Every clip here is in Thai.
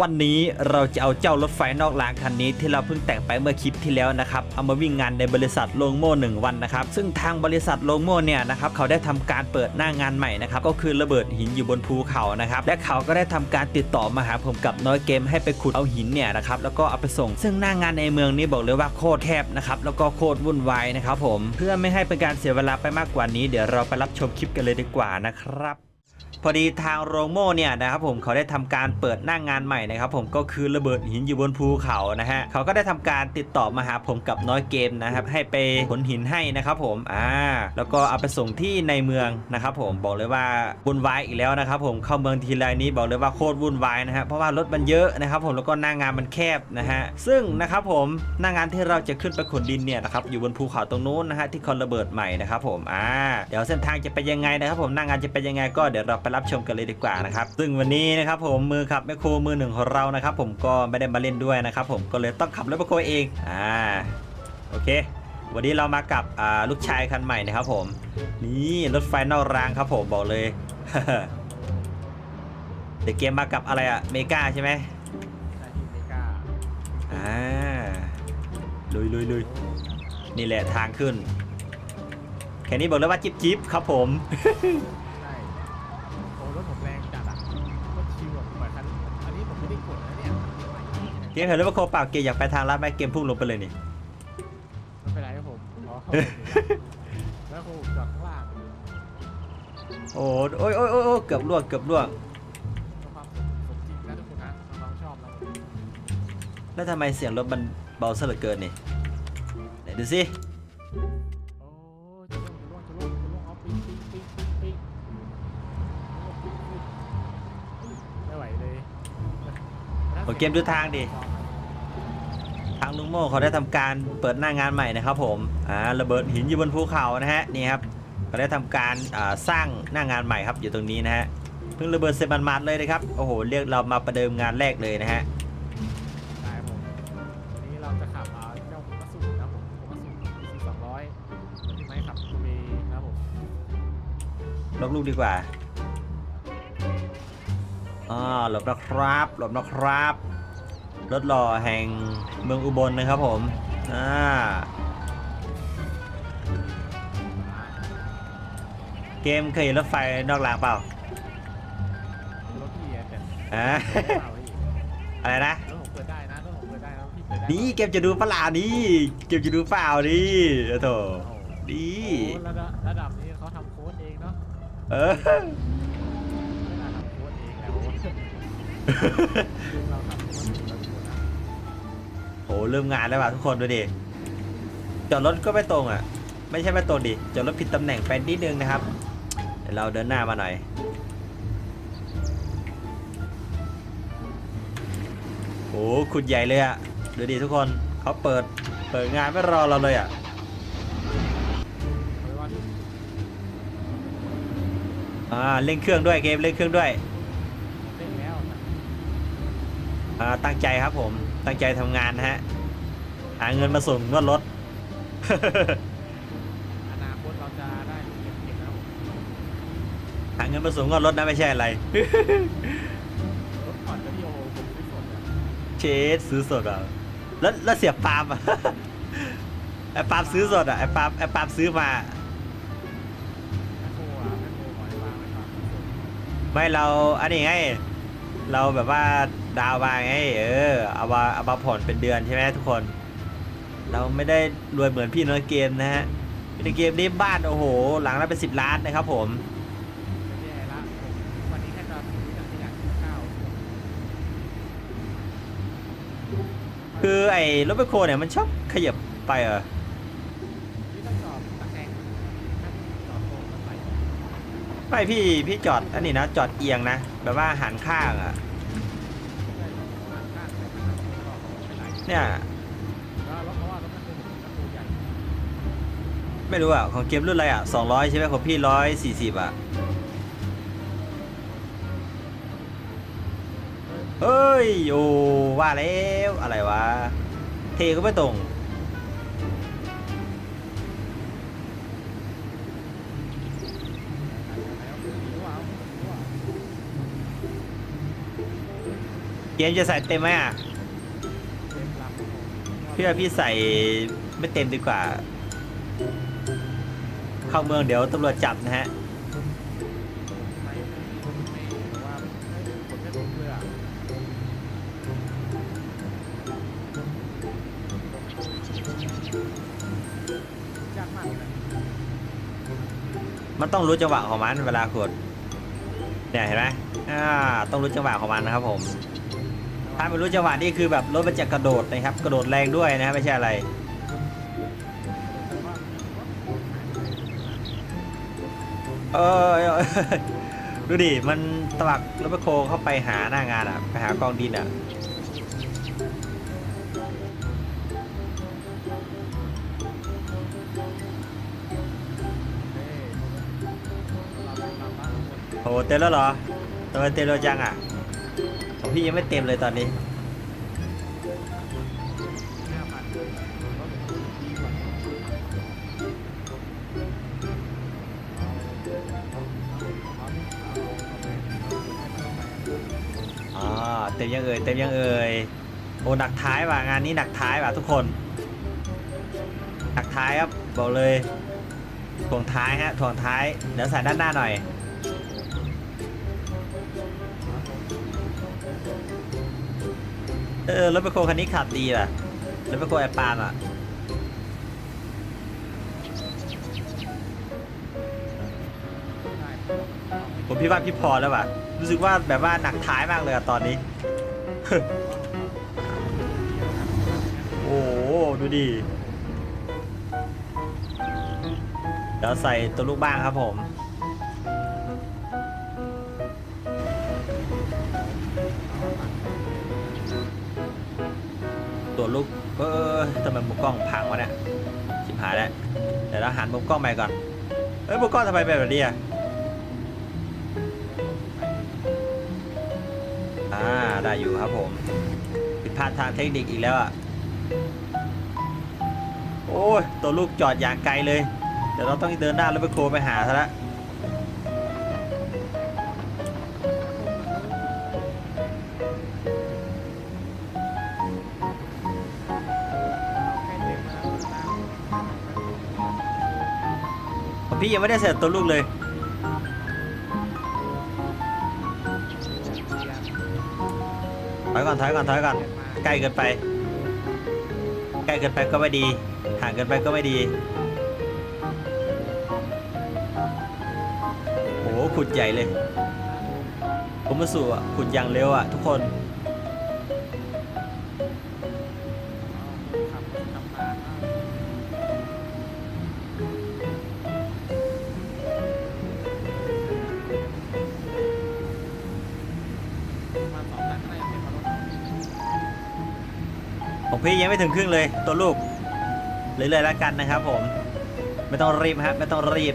วันนี้เราจะเอาเจ้ารถไฟนอกรางคันนี้ที่เราเพิ่งแต่งไปเมื่อคลิปที่แล้วนะครับเอามาวิ่งงานในบริษัทโลงโม่หนึ่งวันนะครับซึ่งทางบริษัทโลงโม่เนี่ยนะครับเขาได้ทำการเปิดหน้างานใหม่นะครับก็คือระเบิดหินอยู่บนภูเขานะครับและเขาก็ได้ทำการติดต่อมาหาผมกับน้อยเกมให้ไปขุดเอาหินเนี่ยนะครับแล้วก็เอาไปส่ง ซึ่งหน้างานในเมืองนี้บอกเลยว่าโคตรแคบนะครับแล้วก็โคตรวุ่นวายนะครับผมเพื่อไม่ให้เป็นการเสียเวลาไปมากกว่านี้ เดี๋ยวเราไปรับชมคลิปกันเลยดีกว่านะครับ พอดีทางโรงโม่เนี่ยนะครับผมเขาได้ทำการเปิดหน้างงานใหม่นะครับผมก็คือระเบิดหินอยู่บนภูเขานะฮะเขาก็ได้ทำการติดต่อมาหาผมกับน้อยเกมนะครับให้ไปขนหินให้นะครับผมอ่าแล้วก็เอาไปส่งที่ในเมืองนะครับผมบอกเลยว่าวุ่นวายอีกแล้วนะครับผมเข้าเมืองทีไรนี้บอกเลยว่าโคตรวุ่นวายนะฮะเพราะว่ารถมันเยอะนะครับผมแล้วก็หน้างงานมันแคบนะฮะซึ่งนะครับผมหน้างงานที่เราจะขึ้นไปขนดินเนี่ยนะครับอยู่บนภูเขาตรงนู้นนะฮะที่คอนระเบิดใหม่นะครับผมอ่าเดี๋ยวเส้นทางจะเป็นยังไงนะครับผมหน้างานจะเป็นยังไงก็เดี๋ยวเราไปรับชมกันเลยดีกว่านะครับซึ่งวันนี้นะครับผมมือขับแมคโครมือหนึ่งของเรานะครับผมก็ไม่ได้มาเล่นด้วยนะครับผมก็เลยต้องขับรถแมคโครเองอ่าโอเค วันนี้เรามากับอ่าลูกชายคันใหม่นะครับผมนี่รถไฟนอกรางครับผมบอกเลยเดี๋ยวเกมมากับอะไรอะเมกาใช่ไหมใช่ที่เมกาอ่าลุยลุยลุยนี่แหละทางขึ้น แค่นี้บอกเลยว่าจิ๊บจิ๊บครับผม เกมเห็นรถแมคโครเปล่าเกมอยากไปทางลัดไหมเกมพุ่งลงไปเลยนี่ ไม่เป็นไรครับผมอ๋อแล้วผมจอดข้างล่างโอ้โอ้ยโอ้ยโอ้ยโอ้ยเกือบล่วงเกือบล่วงเพื่อความสมสมจริงนะทุกคนนะน้องๆชอบนะแล้วทำไมเสียงรถมันเบาซะเหลือเกินนี่ไหนดูสิ เกมดูทางดิ ทางลุงโม่เขาได้ทำการเปิดหน้างานใหม่นะครับผม อ่าระเบิดหินอยู่บนภูเขานะฮะนี่ครับเขาได้ทำการสร้างหน้างานใหม่ครับอยู่ตรงนี้นะฮะเพิ่งระเบิดเสร็จมันๆเลยนะครับ โอ้โห เรียกเรามาประเดิมงานแรกเลยนะฮะได้ผมวันนี้เราจะขับเจ้ามัสสุนะผมมัสสุ PC 200ที่ไม้ขับคูเบนะครับผมลบลูกดีกว่า หลบนะครับหลบนะครับรถหล่อแห่งเมืองอุบลนะครับผมอ่าเกมเคยเห็นรถไฟนอกรางเปล่า รถพี่อะแต่อ่าเปิดได้เปล่าพี่อะไรนะ รถผมเปิดได้นะรถผมเปิดได้นะพี่เปิดได้นี่เกมจะดูเปล่านี่เกมจะดูเปล่านี่โอ้โถโอ้โหดีระดับระดับนี้เขาทำโค้ดเองเนาะ เออ โค้เราโค้ดนะโหเริ่มงานแล้วว่ะทุกคนดูดิจอดรถก็ไม่ตรงอะ ไม่ใช่ไม่ตรงดิจอดรถผิดตำแหน่งไปนิดนึงนะครับเดี๋ยวเราเดินหน้ามาหน่อยโอ้ขุดใหญ่เลยอะดูดิทุกคนเขาเปิดเปิดงานไม่รอเราเลยอะอ่าเล่นเครื่องด้วยเกมเล่นเครื่องด้วย เล่นแล้วนะ อ่าตั้งใจครับผม ตั้งใจทำงานนะฮะ หาเงินมาส่งงวดรถ อนาคตเราจะได้เก็บๆนะครับหาเงินมาส่งงวดรถนะไม่ใช่อะไร รถผ่อนกับพี่โอผมซื้อสดอะเชสซื้อสดอะแล้วแล้วเสียปาล์มอะ ไอ้ปาล์มซื้อสดอะไอ้ปาล์มไอ้ปาล์มซื้อมา แม่โคอะแม่โคหอยปลาไม่ปลาซื้อสดไม่เราอันนี้ไง เราแบบว่า ดาวมาไงเออเอามาเอามาผ่อนเป็นเดือนใช่ไหมทุกคน เราไม่ได้รวยเหมือนพี่น้อยเกมนะฮะพี่น้อยเกมนี้บ้านโอ้โห หลังละเป็นสิบล้านนะครับผมไม่แย่ละผมวันนี้แค่จะซื้ออย่างที่อยากกินข้าวคือไอ้รถแมคโครเนี่ยมันชอบขยับไปเหรอพี่ต้องจอดตะแคงถ้าจอดตรงมันไปไม่พี่พี่จอดอันนี้นะจอดเอียงนะแบบว่าหันข้างอะ ใหญ่ไม่รู้อะ ของเกมรุ่นอะไรอะ200ใช่ไหมของพี่140อะ เฮ้ยโอ้ว่าแล้วอะไรวะ เทก็ไม่ตรงเกมจะใส่เต็มไหมอะ พี่ว่าพี่ใส่ไม่เต็มดีกว่า เข้าเมืองเดี๋ยวตำรวจจับนะฮะ มันต้องรู้จังหวะของมันเวลาขุดเนี่ยเห็นไหมอ่าต้องรู้จังหวะของมันนะครับผม ถ้าไม่รู้จังหวะนี่คือแบบรถมันจะกระโดดนะครับ กระโดดแรงด้วยนะครับไม่ใช่อะไรเออดูดิ มันตวักรถแมคโคเข้าไปหาหน้างานอะ ไปหากองดินอะ โห เต็มแล้วเหรอทำไมเต็มเร็วจังอะ ของพี่ยังไม่เต็มเลยตอนนี้ห้าพันรถดีกว่าเอาเอาเอาเอาเอาไปอ๋อเต็มยังเอ่ยเต็มยังเอ่ยโอ้หนักท้ายว่ะงานนี้หนักท้ายว่ะทุกคนหนักท้ายครับบอกเลยถ่วงท้ายฮะถ่วงท้ายเดี๋ยวใส่ด้านหน้าหน่อย เออรถแมคโครคันนี้ขับดีว่ะรถแมคโครแอปปานอะผมพี่ว่าพี่พอแล้วว่ะรู้สึกว่าแบบว่าหนักท้ายมากเลยอะตอนนี้ โอ้โหดูดิเดี๋ยวใส่ตัวลูกบ้างครับผม ลูกเออทำไมมุมกล้องพังวะเนี่ยชิบหายแล้วเดี๋ยวเราหันมุมกล้องใหม่ก่อนเอ้ยมุมกล้องทำไมเป็นแบบนี้อะอ่าได้อยู่ครับผมผิดพลาดทางเทคนิคอีกแล้วอะโอ้ยตัวลูกจอดอย่างไกลเลยเดี๋ยวเราต้องเดินหน้ารถไปโคไปหาซะละ พี่ยังไม่ได้เสร็จตัวลูกเลย ถอยก่อนถอยก่อนถอยก่อนใกล้เกินไป ใกล้เกินไปก็ไม่ดี ห่างเกินไปก็ไม่ดี โอ้โหขุดใหญ่เลยผมมาสู่ขุดอย่างเร็วอะทุกคน พี่ยังไม่ถึงครึ่งเลยตัวลูกเรื่อยๆแล้วกันนะครับผม ไม่ต้องรีบฮะไม่ต้องรีบ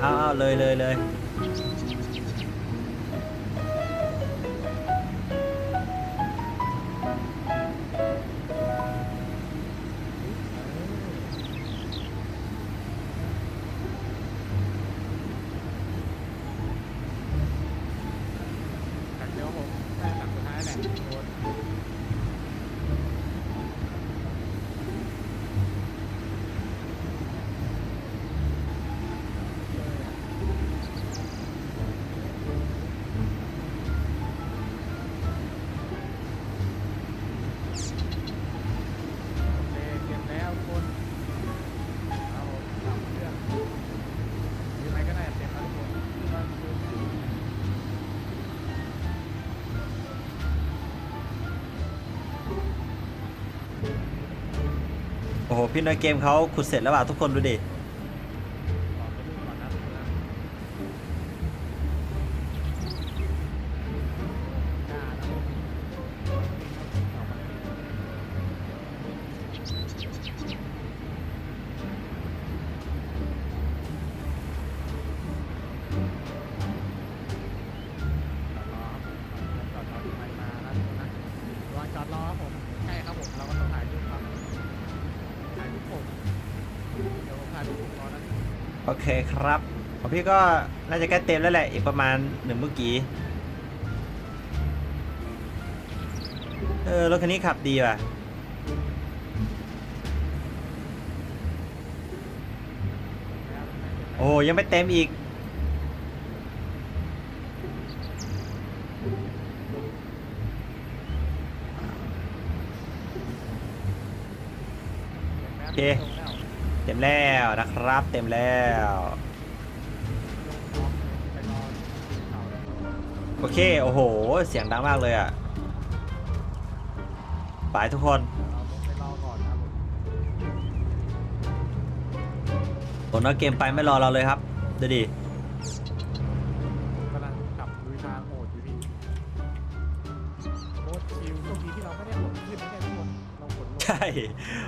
เอาเอาเลยเลยเลย พี่น้อยเกมเขาขุดเสร็จแล้วว่ะทุกคนดูดิ เคครับ ของพี่ก็น่าจะใกล้เต็มแล้วแหละอีกประมาณหนึ่งเมื่อกี้เออรถคันนี้ขับดีว่ะโอ้ยังไม่เต็มอีก โอเค เต็มแล้วนะครับ เต็มแล้ว โอเค โอ้โห เสียงดังมากเลยอะไปทุกคนเราลงไปรอนนะครับผมผมเอาเกมไปไม่รอเราเลยครับดูดิ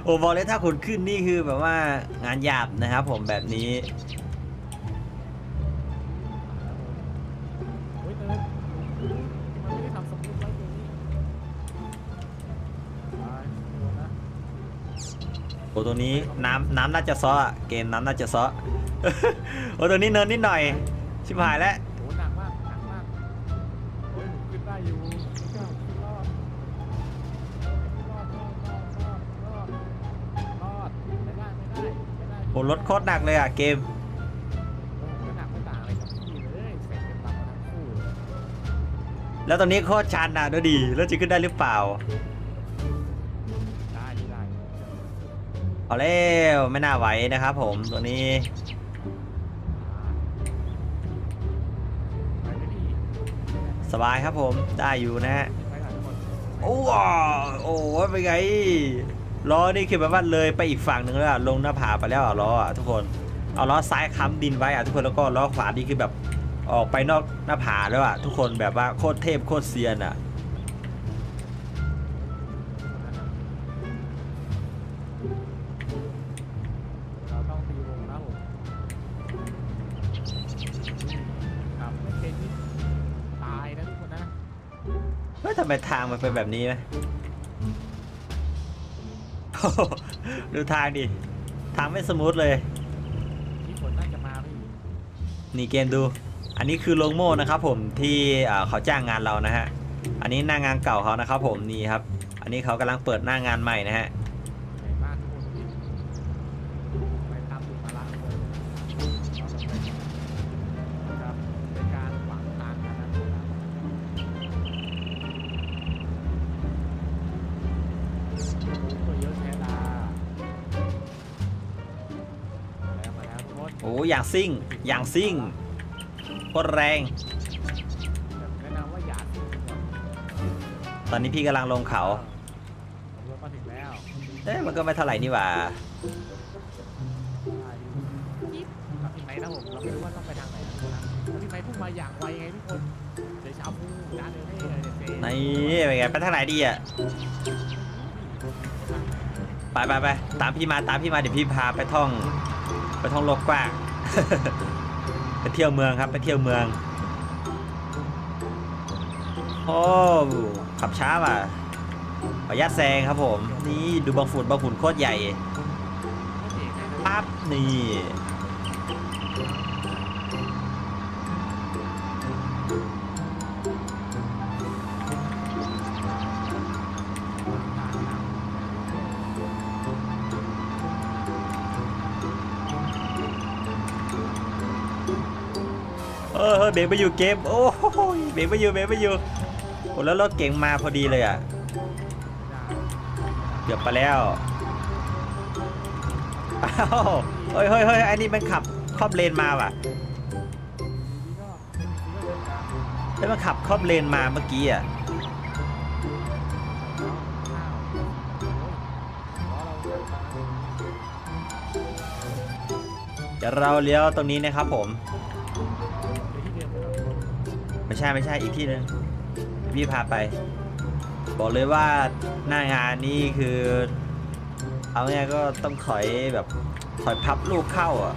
โอ้บอกเลยถ้าคุณขึ้นนี่คือแบบว่างานหยาบนะครับผมแบบนี้โอ้ยเนินมันไม่ได้ทำสมูทไว้ตรงนี้ไปโดนนะโอ้ตัวนี้น้ำน้ำน่าจะซ้ออะเกมน้ำน่าจะซ้อโอ้ตัวนี้เนินนิดหน่อย ชิบหายแล้ว รถโคตรหนักเลยอะเกมก็หนักไม่ต่างอะไรกับพี่เลยเสร็จเป็นลำมาทั้งคู่แล้วตอนนี้โคตรชันอะดูดิแล้วจะขึ้นได้หรือเปล่า ได้ได้เอาแล้วไม่น่าไหวนะครับผมตัวนี้ไปเลยพี่สบายครับผมได้อยู่นะฮะไปหลายคนโอ้ว้าวโอ้เป็นไง ล้อนี่คือแบบว่าเลยไปอีกฝั่งหนึ่งแล้วอะลงหน้าผาไปแล้วอะล้ออะทุกคนเอาล้อซ้ายค้ำดินไว้อะทุกคนแล้วก็ล้อขวานี่คือแบบออกไปนอกหน้าผาแล้วอะทุกคนแบบว่าโคตรเทพโคตรเซียนอะเราต้องตีวงนะผมครับไม่เป็นนี่ตายนะทุกคนนะเฮ้ยทำไมทางมันเป็นแบบนี้ไหมโอ้โห ดูทางดิ ทางไม่สมูทเลยที่ฝนน่าจะมาไม่อีกนี่เกมดู อันนี้คือโลงโม่นะครับผมที่อ่าเขาจ้างงานเรานะฮะ อันนี้หน้างานเก่าเขานะครับผมนี่ครับ อันนี้เขากำลังเปิดหน้างานใหม่นะฮะ อ้อย่างซิ่ง อย่างซิ่งโคตรแรงแบบแนะนำว่าอย่าทิ้งก่อนตอนนี้พี่กำลังลงเขาผมรถมาถึงแล้วเอ๊ะมันก็ไม่เท่าไหร่นี่หว่า ได้อยู่จิ๊บกับพี่ไม้นะผมเราไม่รู้ว่าต้องไปทางไหนนะแล้วพี่ไม้พุ่งมาอย่างไวไงทุกคนเดี๋ยวชาวพุ่งด้านเดินให้เลยเดี๋ยวเซนี่เป็นไงไปทางไหนดีอะ ไปไปไปตามพี่มาตามพี่มาเดี๋ยวพี่พาไปท่อง ไปท่องโลกกว้าง ไปเที่ยวเมืองครับไปเที่ยวเมือง โอ้ขับช้าว่ะขออนุญาตแซงครับผม นี่ดูบางฝุ่นบางฝุ่นโคตรใหญ่ปั๊บนี่ เบรกไปอยู่เกม โอ้โหเบรกไปอยู่เบรกไปอยู่โอ้แล้วรถเก่งมาพอดีเลยอะเกือบไปแล้วอ้าวเฮ้ยเฮ้ยเฮ้ยไอ้นี่มันขับครอบเลนมาว่ะไอ้ยมันขับครอบเลนมาเมื่อกี้อะเดี๋ยวเราเลี้ยวตรงนี้นะครับผม ไม่ใช่ไม่ใช่อีกที่หนึงพี่พาไป บอกเลยว่าหน้างานนี่คือ เอาง่ายๆก็ต้องถอยแบบถอยพับลูกเข้าอะ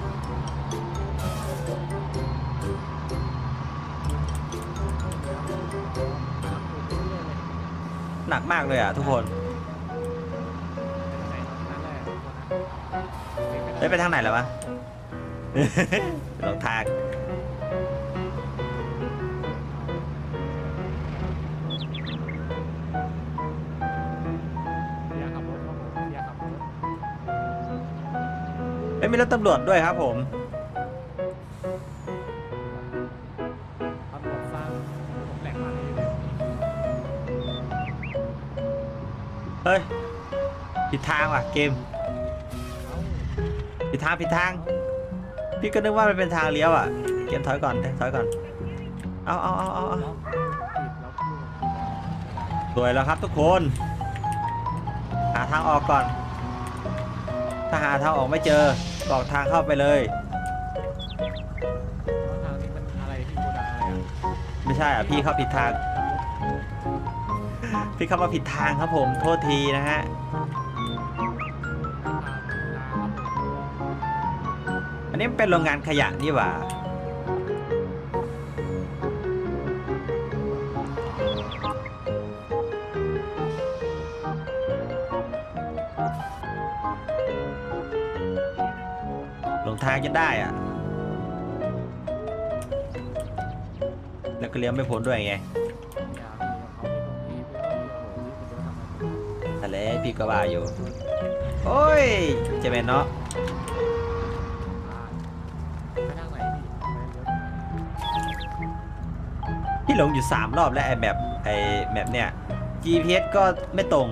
หนักมากเลยอะทุกคนได้ยไปทางไหนแล้ววะหลงทาง มีรถตำรวจด้วยครับผมตำรวจสร้างผมแหลกมาเลยเฮ้ย ผิดทางว่ะเกม เอาผิดทางผิดทาง พี่ก็นึกว่ามันเป็นทางเลี้ยวอะ เกมถอยก่อนถอยก่อน เอาเอาเอาเอาเอาล็อกผิดล็อกผิดสวยแล้วครับทุกคน หาทางออกก่อน ถ้าหาทางออกไม่เจอ บอกทางเข้าไปเลยแล้วทางนี้มันอะไรพี่โกดังอะไรอะไม่ใช่อะพี่เข้าผิดทาง พี่เข้ามาผิดทางครับผมโทษทีนะฮะ อันนี้มันเป็นโรงงานขยะนี่หว่าางจะได้อะแล้วก็เลี้ยวไม่พ้นด้วยไงแต่แล้วพี่ก็ว่าอยู่ โอ้ยเจะเป็นเนาะพี่หลงอยู่ 3 รอบแล้วไอ้แบบไอ้แบบเนี้ย GPS ก็ไม่ตรง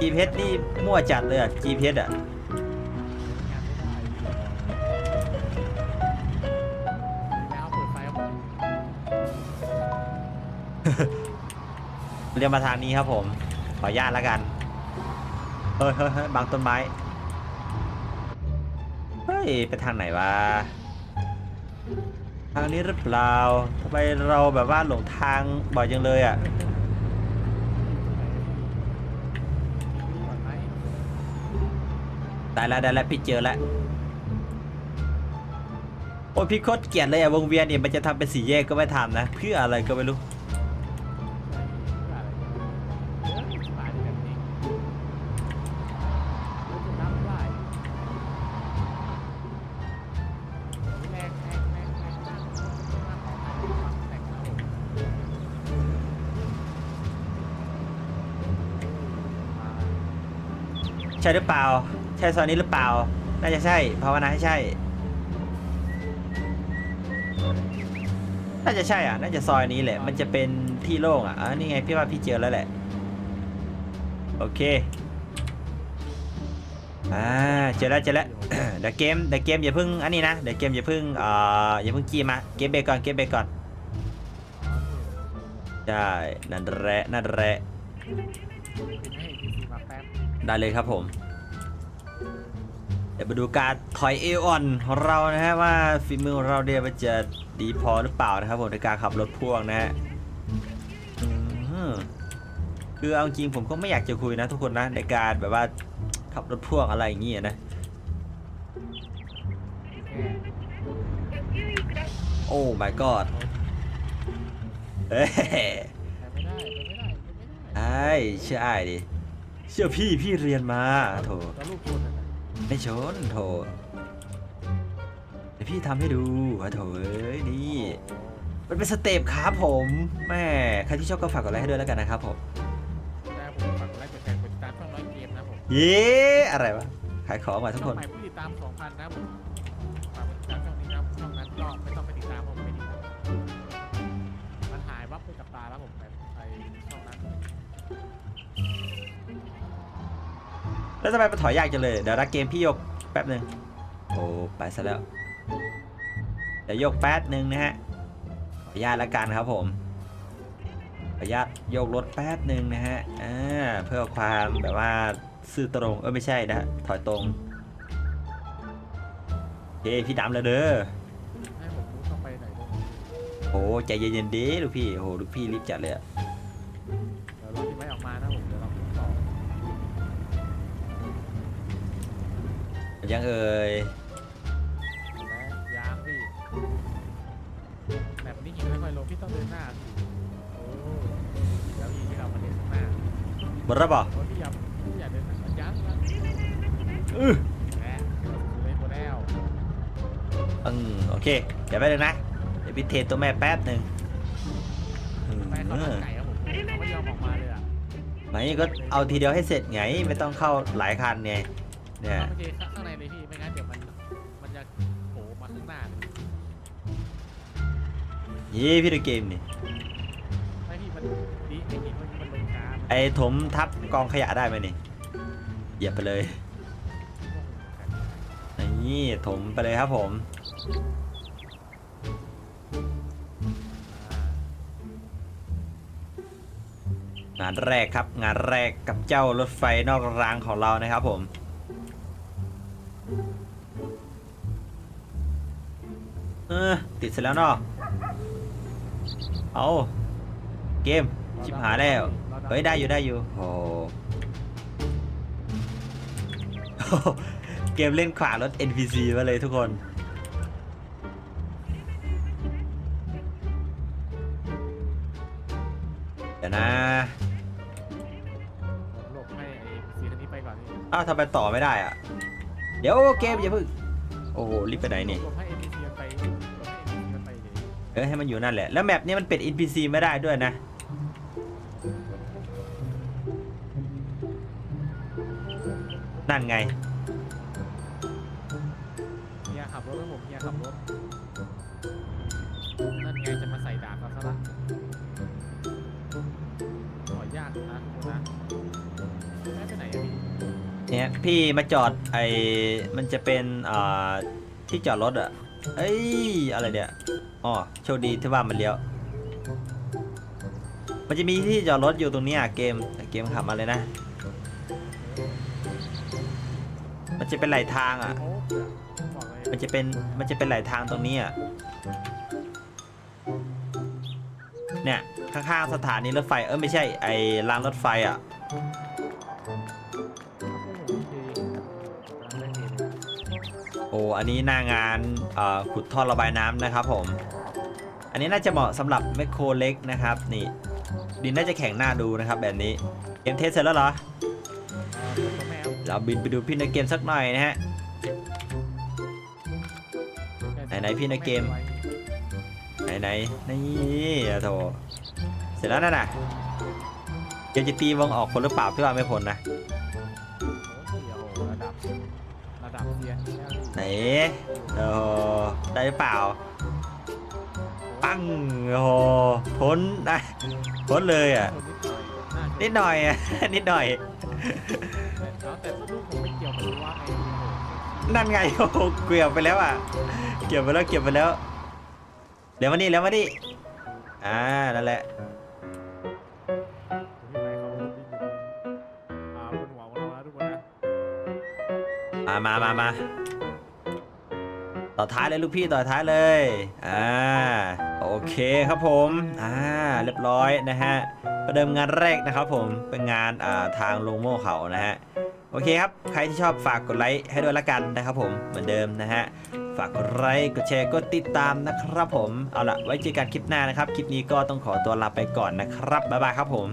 GPS นี่มั่วจัดเลยอะ GPS อะ เรียกมาทางนี้ครับผม ขออนุญาตแล้วกันเฮ้ยเฮ้ยเฮ้ยบางต้นไม้ เฮ้ย ไปทางไหนวะ ทางนี้หรือเปล่าทำไมเราแบบว่าหลงทางบ่อยจังเลยอะได้แล้วได้แล้วพี่เจอแล้วโอ้ยพี่โคตรเกลียดเลยอะวงเวียนเนี่ยมันจะทำเป็นสี่แยกก็ไม่ทำนะ เพื่ออะไรก็ไม่รู้ ใช่ซอยนี้หรือเปล่า น่าจะใช่ภาวนาให้ใช่ น่าจะใช่อะ น่าจะซอยนี้แหละ มันจะเป็นที่โล่งอะอ๋อนี่ไงพี่ว่าพี่เจอแล้วแหละ โอเค อ่า เจอแล้วเจอแล้ว เดี๋ยวเกม เดี๋ยวเกมอย่าเพิ่ง อันนี้นะ เดี๋ยวเกมอย่าเพิ่งเอ่ออย่าเพิ่งกีมา เกมเบรกก่อน เกมเบรกก่อนใช่นั่นแหละนั่นแหละได้เลยครับผม ดี๋ยวมาดูการถอยเอออนของเรานะฮะว่าฝีมือของเราเนี่ยมันจะดีพอหรือเปล่านะครับผมในการขับรถพ่วงนะฮะคือเอาจริงผมก็ไม่อยากจะคุยนะทุกคนนะในการแบบว่าขับรถพ่วงอะไรอย่างเงี้ยนะ โอ้ my god เฮ้ยไอ้เชื่อไอ้ดิ เชื่อพี่พี่เรียนมาโถ ไม่ชนโถเดี๋ยวพี่ทำให้ดูอะโถเอ้ยนี่ มันเป็นสเต็ปครับผมแม่ใครที่ชอบก็ฝากกดไลค์ให้ด้วยแล้วกันนะครับผมแต่ผมฝากกดไลค์กดแชร์กดติดตามช่องร้อยเกมนะผมเย้อะไรวะขายของมาทุกคน ช่องใหม่ผู้ติดตาม2,000นะผมฝากกดติดตามช่องนี้นะช่องนั้นก็ไม่ต้องไปติด แล้วทำไมมันถอยยากจังเลย เดี๋ยวรักเกมพี่ยกแป๊บหนึ่งโอ้ไปซะแล้ว เดี๋ยวยกแป๊บหนึ่งนะฮะ ขออนุญาตละกันครับผม ขออนุญาตยกรถแป๊บหนึ่งนะฮะ อ่า เพื่อความแบบว่าซื่อตรง เออไม่ใช่นะฮะถอยตรงเฮ้พี่ดำแล้วเด้อให้ผมรู้ต้องไปไหนด้วยโอ้ใจเย็นๆดีลูกพี่ โอ้โหลูกพี่รีบจัดเลยอะ ยังเอ่ยและยางพี่แบบนี้ยิงไม่ค่อยลงพี่ต้องเดินหน้าสิโอ้แล้วยิงที่เรามาเดินข้างหน้าหมดแล้วบอกโอ้พี่อย่าพี่อย่าเดินหน้ายังยังอือและเล่นโมแล้วอืมโอเค เดี๋ยวไปเลยนะ เดี๋ยวพี่เทตัวแม่แป๊บหนึ่งอืมไปเข้าทางไก่ครับผมเขาไม่ยอมออกมาเลยอะไม่ก็เอาทีเดียวให้เสร็จไง ไม่ต้องเข้าหลายคันไงเนี่ย โอเคข้าง ยี่พี่ดูเกมนี่ไม่พี่มันดีไอ้หินมันมันลงช้ามไอ้ถมทับกองขยะได้ไหมนี่เหยียบไปเลยนี่ถมไปเลยครับผม งานแรกครับงานแรกกับเจ้ารถไฟนอกรางของเรานะครับผมเออติดเสร็จแล้วเนาะ เอาเกม ชิบหายแล้ว เฮ้ยได้อยู่ได้อยู่โอ้โหเกมเล่นขวารถ NPC มาเลยทุกคน เดี๋ยวนะผมหลบให้ไอ้สีคันนี้ไปก่อนพี่อ้าวทำไมต่อไม่ได้อะเดี๋ยวเกมอย่าเพึ่งโอ้โหรีบไปไหนนี่ หลบใออให้มันอยู่นั่นแหละ แล้วแมปนี้มันเป็น NPC ไม่ได้ด้วยนะนั่นไงเฮียขับรถให้ผมเฮียขับรถ นั่นไงจะมาใส่ดาบเราซะละขอยากนะทุกคนนะได้ไปไหนอะพี่เนี่ยพี่มาจอดไอมันจะเป็นอ่าที่จอดรถอะเอ้ยอะไรเนี่ย อ๋อโชคดีที่ว่ามันเลี้ยว มันจะมีที่จอดรถอยู่ตรงนี้ยเกมเกมขับมาเลยนะ มันจะเป็นไหลทางอะโอ้เผื่อบอกเลยมันจะเป็นมันจะเป็นไหลทางตรงนี้อะ เนี่ยข้างๆสถานีรถไฟเออไม่ใช่ไอรางรถไฟอะ โอ้อันนี้หน้างานขุดท่อระบายน้ำนะครับผม อันนี้น่าจะเหมาะสำหรับแมคโครเล็กนะครับ นี่ ดินน่าจะแข็งหน้าดูนะครับแบบนี้ เกมเทสเสร็จแล้วเหรอ เราบินไปดูพี่ในเกมสักหน่อยนะฮะ ไหนๆพี่ในเกม ไหนไหนนี่อะโถเสร็จแล้วนั่นน่ะเกมจะตีวงออกคนหรือเปล่าพี่ว่าไม่พ้นนะ โอ้โหได้หรือเปล่า ปังโอ้โหพ้นได้พ้นเลยอะ นิดหน่อยอะ นิดหน่อย แต่ลูกผมไม่เกี่ยวกับว่าไงนั่นไงโอ้โหเกี่ยวไปแล้วอะ เกี่ยวไปแล้วเกี่ยวไปแล้วเดี๋ยวมานี่แล้วมานี่อ่า นั่นแหละ มามามามา ต่อท้ายเลยลูกพี่ต่อท้ายเลยอ่าโอเคครับผมอ่าเรียบร้อยนะฮะประเดิมงานแรกนะครับผมเป็นงานอ่าทางลงโม่เขานะฮะโอเคครับ ใครที่ชอบฝากกดไลค์ให้ด้วยละกันนะครับผมเหมือนเดิมนะฮะฝากกดไลค์กดแชร์กดติดตามนะครับผมเอาละไว้เจอกันคลิปหน้านะครับ คลิปนี้ก็ต้องขอตัวลาไปก่อนนะครับบ๊ายบายครับผม